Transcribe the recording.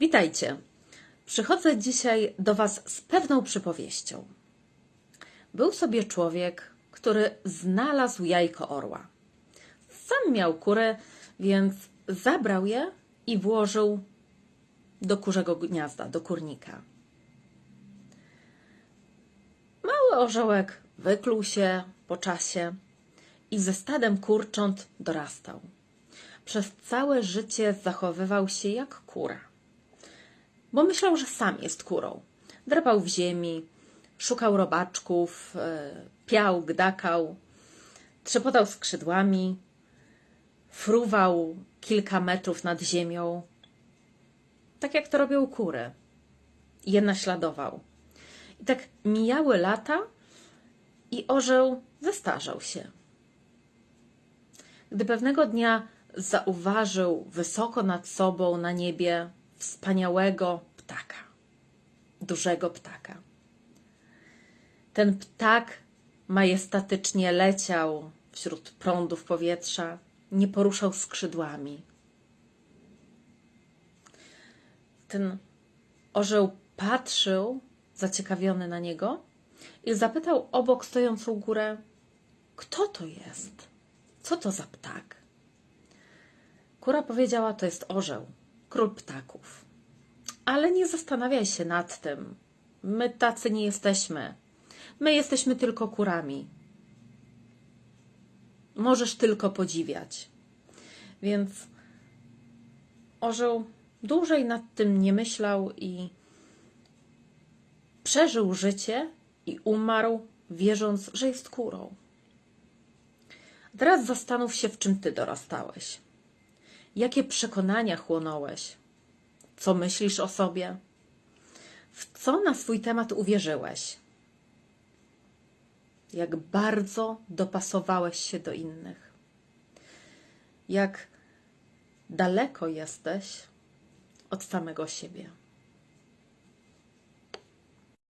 Witajcie. Przychodzę dzisiaj do Was z pewną przypowieścią. Był sobie człowiek, który znalazł jajko orła. Sam miał kurę, więc zabrał je i włożył do kurzego gniazda, do kurnika. Mały orzełek wykluł się po czasie i ze stadem kurcząt dorastał. Przez całe życie zachowywał się jak kura, bo myślał, że sam jest kurą. Drapał w ziemi, szukał robaczków, e, piał, gdakał, trzepotał skrzydłami, fruwał kilka metrów nad ziemią, tak jak to robią kury. Je naśladował. I tak mijały lata i orzeł zestarzał się. Gdy pewnego dnia zauważył wysoko nad sobą na niebie wspaniałego ptaka, dużego ptaka. Ten ptak majestatycznie leciał wśród prądów powietrza, nie poruszał skrzydłami. Ten orzeł patrzył zaciekawiony na niego i zapytał obok stojącą górę: Kto to jest? Co to za ptak? Kura powiedziała: To jest orzeł, król ptaków. Ale nie zastanawiaj się nad tym. My tacy nie jesteśmy. My jesteśmy tylko kurami. Możesz tylko podziwiać. Więc orzeł dłużej nad tym nie myślał i przeżył życie i umarł, wierząc, że jest kurą. Teraz zastanów się, w czym ty dorastałeś. Jakie przekonania chłonąłeś? Co myślisz o sobie? W co na swój temat uwierzyłeś? Jak bardzo dopasowałeś się do innych? Jak daleko jesteś od samego siebie?